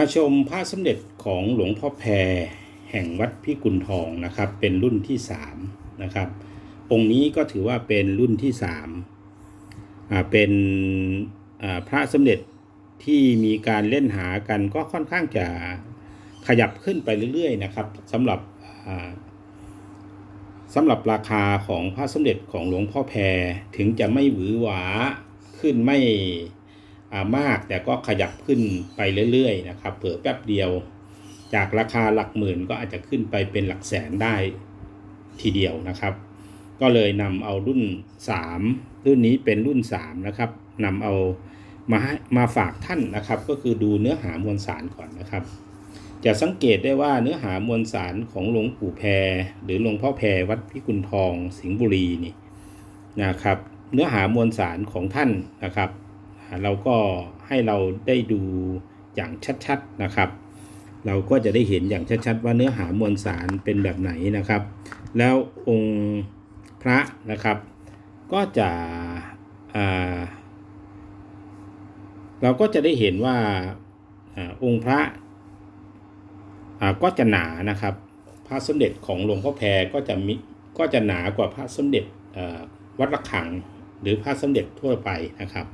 มาชมพระสมเด็จของหลวงพ่อแพรแห่งวัดพิกุลทองนะครับ เป็นรุ่นที่สามนะครับองค์นี้ก็ถือว่าเป็นรุ่นที่สามอ่าเป็นอ่าพระสมเด็จที่มีการเล่นหากันก็ค่อนข้างจะขยับขึ้นไปเรื่อยๆนะครับสำหรับอ่าสำหรับราคาของพระสมเด็จของหลวงพ่อแพรถึงจะไม่หวือหวาขึ้นไม่ มากแต่ก็ขยับขึ้นไปเรื่อยๆนะครับเผื่อแป๊บเดียว จากราคาหลักหมื่นก็อาจจะขึ้นไปเป็นหลักแสนได้ทีเดียวนะครับ ก็เลยนำเอารุ่น 3 รุ่นนี้เป็นรุ่น 3 นะครับนำเอามาให้มาฝากท่านนะครับ ก็คือดูเนื้อหามวลสารก่อนนะครับ จะสังเกตได้ว่าเนื้อหามวลสารของหลวงปู่แพร หรือหลวงพ่อแพรวัดพิกุลทองสิงห์บุรีนี่นะครับ เนื้อหามวลสารของท่านนะครับ เราก็ให้เราได้ดูอย่างชัดๆนะครับ เราก็จะได้เห็นอย่างชัดๆ ว่าเนื้อหามวลสารเป็นแบบไหนนะครับ แล้วองค์พระนะครับ ก็จะเราก็จะได้เห็นว่าอองค์พระก็จะหนานะครับ พระสมเด็จของหลวงพ่อแพรก็จะมีก็จะหนากว่าพระสมเด็จวัดระฆัง หรือพระสมเด็จทั่วไปนะครับ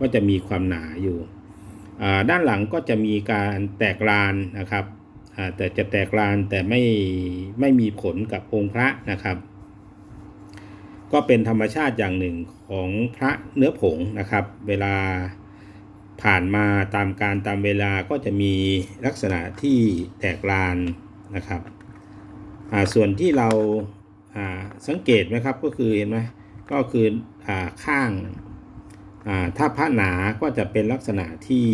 ก็จะมีความหนาอยู่ด้านหลังก็จะมีการแตกลานนะครับแต่จะแตกลานแต่ไม่ไม่มีผลกับองค์พระนะครับ ก็เป็นธรรมชาติอย่างหนึ่งของพระเนื้อผงนะครับ เวลาผ่านมาตามการตามเวลาก็จะมีลักษณะที่แตกลานนะครับส่วนที่เราสังเกตไหมครับก็คือเห็นไหมก็คืออข้าง อ่าถ้าพระหนาก็จะเป็นลักษณะที่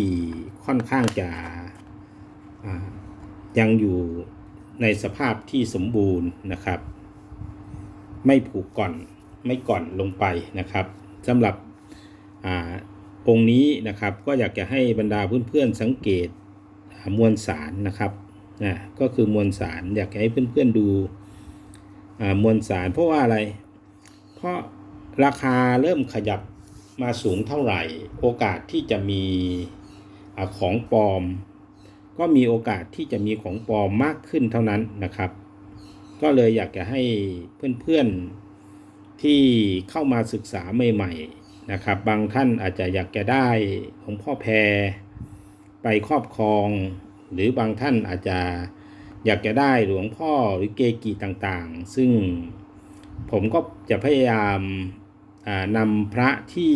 ค่อนข้างจะยังอยู่ในสภาพที่สมบูรณ์นะครับ ไม่ผูกก่อนไม่ก่อนลงไปนะครับสำหรับอองค์นี้นะครับก็อยากจะให้บรรดาเพื่อนๆสังเกตมวลสารนะครับนะก็คือมวลสารอยากให้เพื่อนๆดูมวลสารเพราะว่าอะไร เพราะราคาเริ่มขยับ มาสูงเท่าไหร่ โอกาสที่จะมีอของปลอม ก็มีโอกาสที่จะมีของปลอมมากขึ้นเท่านั้นนะครับ ก็เลยอยากจะให้เพื่อนๆที่เข้ามาศึกษาใหม่ๆนะครับ บางท่านอาจจะอยากจะได้ของพ่อแพรไปครอบครอง หรือบางท่านอาจจะอยากจะได้หลวงพ่อหรือเกกิต่างๆ ซึ่งผมก็จะพยายาม นำพระที่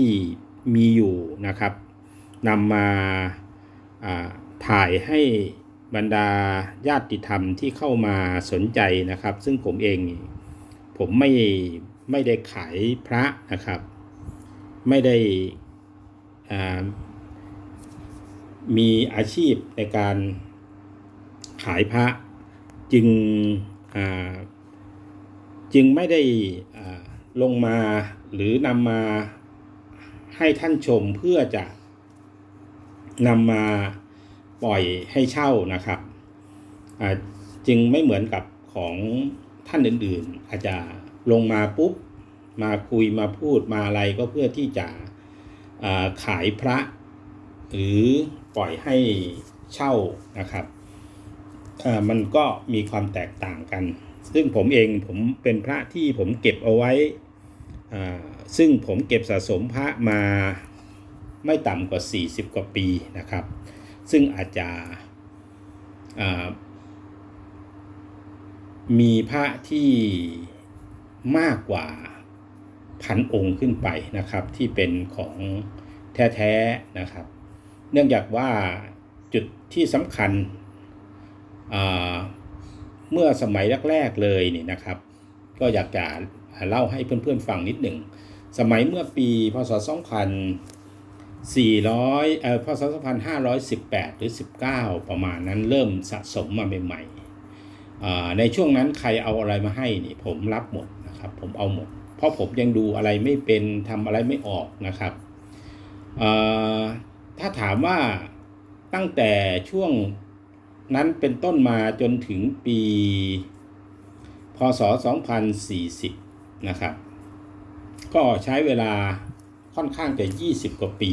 มีอยู่นะครับนำมาถ่ายให้บรรดาญาติธรรมที่เข้ามาสนใจนะครับ ซึ่งผมเองผมไม่ไม่ได้ขายพระนะครับ ไม่ได้มีอาชีพในการขายพระจึงจึงไม่ได้อ่า ลงมาหรือนำมาให้ท่านชมเพื่อจะนำมาปล่อยให้เช่านะครับจึงไม่เหมือนกับของท่านอื่นๆ อาจจะลงมาปุ๊บมาคุยมาพูดมาอะไรก็เพื่อที่จะขายพระ หรือปล่อยให้เช่านะครับมันก็มีความแตกต่างกัน ซึ่งผมเองผมเป็นพระที่ผมเก็บเอาไว้ ซึ่งผมเก็บสะสมพระมาไม่ต่ำกว่า 40 กว่าปีนะครับ ซึ่งอาจจะมีพระที่มากกว่าพันองค์ขึ้นไปนะครับ ที่เป็นของแท้ๆนะครับ เนื่องจากว่าจุดที่สำคัญ เมื่อสมัยแรกๆเลยนี่นะครับ ก็อยากจะเล่าให้เพื่อนๆฟังนิดหนึ่ง สมัยเมื่อปีพศ 2400เอ่อพศ 2518 หรือ 19 ประมาณนั้นเริ่มสะสมมาใหม่ๆในช่วงนั้นใครเอาอะไรมาให้นี่ผมรับหมดนะครับ ผมเอาหมด เพราะผมยังดูอะไรไม่เป็นทำอะไรไม่ออกนะครับ ถ้าถามว่าตั้งแต่ช่วง นั้นเป็นต้นมาจนถึงปี พศ 2040 นะครับ ก็ใช้เวลาค่อนข้างจะ 20 กว่าปี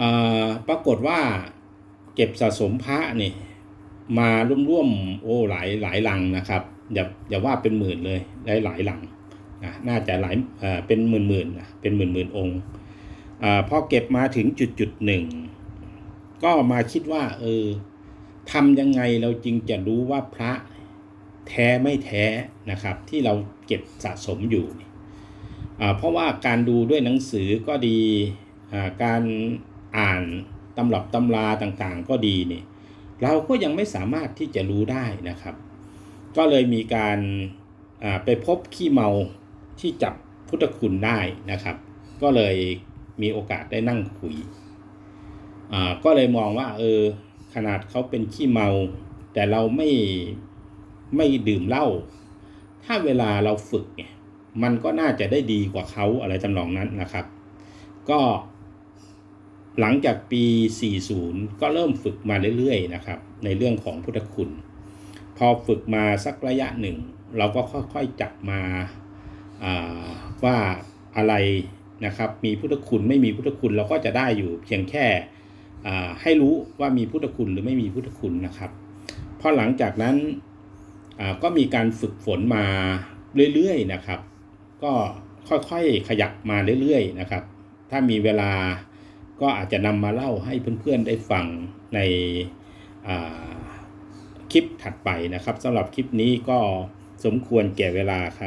อ่าปรากฏว่าเก็บสะสมพระนี่มาร่วมๆโอ้หลายหลายลังนะครับ อย่าอย่าว่าเป็นหมื่นเลยได้หลายลังนะน่าจะหลายเอ่อเป็นหมื่นหมื่นนะเป็นหมื่นหมื่นองค์อาพอเก็บมาถึงจุดจุดหนึ่งก็มาคิดว่าเออ ทำยังไงเราจึงจะรู้ว่าพระแท้ไม่แท้นะครับ ที่เราเก็บสะสมอยู่ เพราะว่าการดูด้วยหนังสือก็ดีอ่าการอ่านตำรับตำราต่างๆ ก็ดีนี่เราก็ยังไม่สามารถที่จะรู้ได้นะครับ ก็เลยมีการไปพบขี้เมาที่จับพุทธคุณได้นะครับ ก็เลยมีโอกาสได้นั่งคุยก็เลยมองว่าเออ ขนาดเขาเป็นขี้เมา แต่เราไม่ไม่ดื่มเหล้าถ้าเวลาเราฝึกเนี่ยมันก็น่าจะได้ดีกว่าเขาอะไรทำนองนั้นนะครับ ก็หลังจากปี 40 ก็เริ่มฝึกมาเรื่อยๆนะครับ ในเรื่องของพุทธคุณ พอฝึกมาสักระยะหนึ่ง เราก็ค่อยๆจับมาาว่าอะไรนะครับ มีพุทธคุณไม่มีพุทธคุณเราก็จะได้อยู่เพียงแค่ ให้รู้ว่ามีพุทธคุณหรือไม่มีพุทธคุณนะครับพอหลังจากนั้นก็มีการฝึกฝนมาเรื่อยๆนะครับ ก็ค่อยๆขยับมาเรื่อยๆนะครับ ถ้ามีเวลาก็อาจจะนำมาเล่าให้เพื่อนๆได้ฟังในคลิปถัดไปนะครับสำหรับคลิปนี้ก็สมควรแก่เวลาครับ